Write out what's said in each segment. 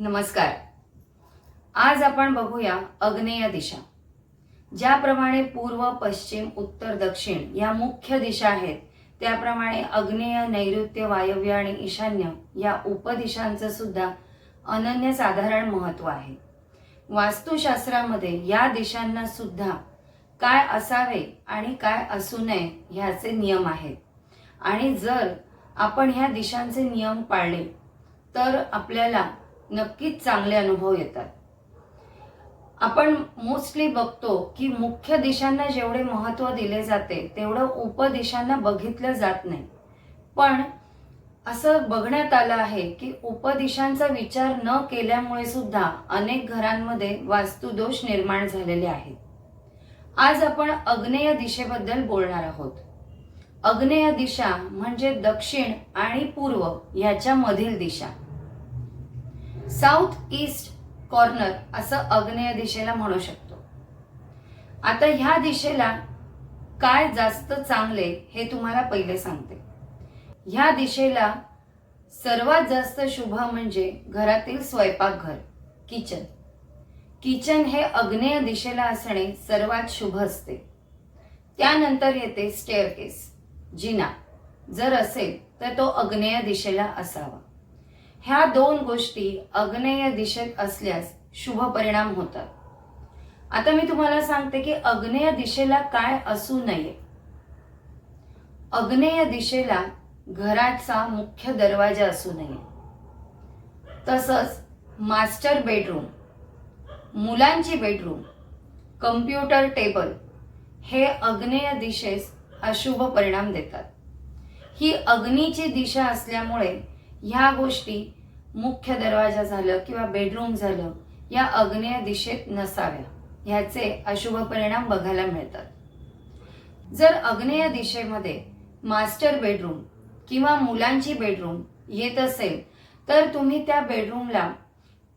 नमस्कार. आज आपण बघूया अग्नेय दिशा. ज्याप्रमाणे पूर्व पश्चिम उत्तर दक्षिण या मुख्य दिशा आहेत त्याप्रमाणे आग्नेय नैऋत्य वायव्य आणि ईशान्य या उपदिशांचं सुद्धा अनन्यसाधारण महत्त्व आहे. वास्तुशास्त्रामध्ये या दिशांना सुद्धा काय असावे आणि काय असू नये ह्याचे नियम आहेत. आणि जर आपण ह्या दिशांचे नियम पाळले तर आपल्याला नक्कीच चांगले अनुभव येतात. आपण मोस्टली बघतो की मुख्य दिशांना जेवढे महत्त्व दिले जाते तेवढं उपदिशांना बघितलं जात नाही. पण असं बघण्यात आलं आहे की उपदिशांचा विचार न केल्यामुळे सुद्धा अनेक घरांमध्ये वास्तुदोष निर्माण झालेले आहेत. आज आपण अग्नेय दिशेबद्दल बोलणार आहोत. अग्नेय दिशा म्हणजे दक्षिण आणि पूर्व याच्यामधील दिशा. साऊथ ईस्ट कॉर्नर असं अग्नेय दिशेला म्हणू शकतो. आता ह्या दिशेला काय जास्त चांगले हे तुम्हाला पहिले सांगते. ह्या दिशेला सर्वात जास्त शुभ म्हणजे घरातील स्वयंपाकघर किचन. किचन हे अग्नेय दिशेला असणे सर्वात शुभ असते. त्यानंतर येते स्टेअरकेस जिना. जर असेल तर तो अग्नेय दिशेला असावा. ह्या दोन गोष्टी अग्नेय दिशेत असल्यास शुभ परिणाम होतात. आता मी तुम्हाला सांगते की अग्नेय दिशेला काय असू नये. अग्नेय दिशेला घराचा मुख्य दरवाजा असू नये. तसंच मास्टर बेडरूम मुलांची बेडरूम कम्प्युटर टेबल हे अग्नेय दिशेस अशुभ परिणाम देतात. ही अग्नीची दिशा असल्यामुळे ह्या गोष्टी मुख्य दरवाजा झालं किंवा बेडरूम झालं या अग्नेय दिशेत नसाव्या. ह्याचे अशुभ परिणाम बघायला मिळतात. जर अग्नेय दिशेमध्ये मास्टर बेडरूम किंवा मुलांची बेडरूम येत असेल तर तुम्ही त्या बेडरूमला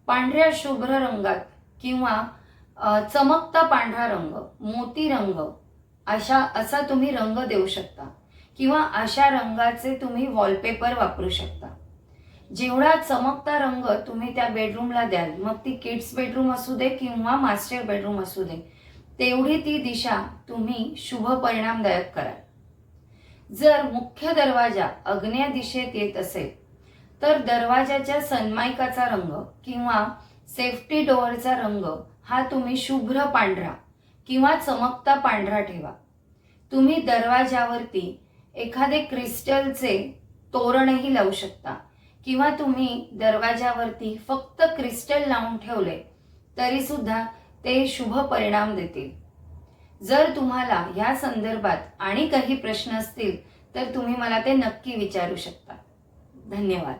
पांढऱ्या शुभ्र रंगात किंवा चमकता पांढरा रंग मोती रंग अशा असा तुम्ही रंग देऊ शकता. किंवा अशा रंगाचे तुम्ही वॉलपेपर वापरू शकता. जेवढा चमकता रंग तुम्ही त्या बेडरूमला द्याल मग ती किड्स बेडरूम असू दे किंवा मास्टर बेडरूम असू दे तेवढी ती दिशा तुम्ही शुभ परिणामदायक कराल. जर मुख्य दरवाजा अग्नेय दिशेत येत असेल तर दरवाजाच्या सन्मायकाचा रंग किंवा सेफ्टी डोअरचा रंग हा तुम्ही शुभ्र पांढरा किंवा चमकता पांढरा ठेवा. तुम्ही दरवाजावरती एखादे क्रिस्टलचे तोरणही लावू शकता. किंवा तुम्ही दरवाजावरती फक्त क्रिस्टल लावून ठेवले तरी सुद्धा ते शुभ परिणाम देतील. जर तुम्हाला या संदर्भात आणि काही प्रश्न असतील तर तुम्ही मला ते नक्की विचारू शकता. धन्यवाद.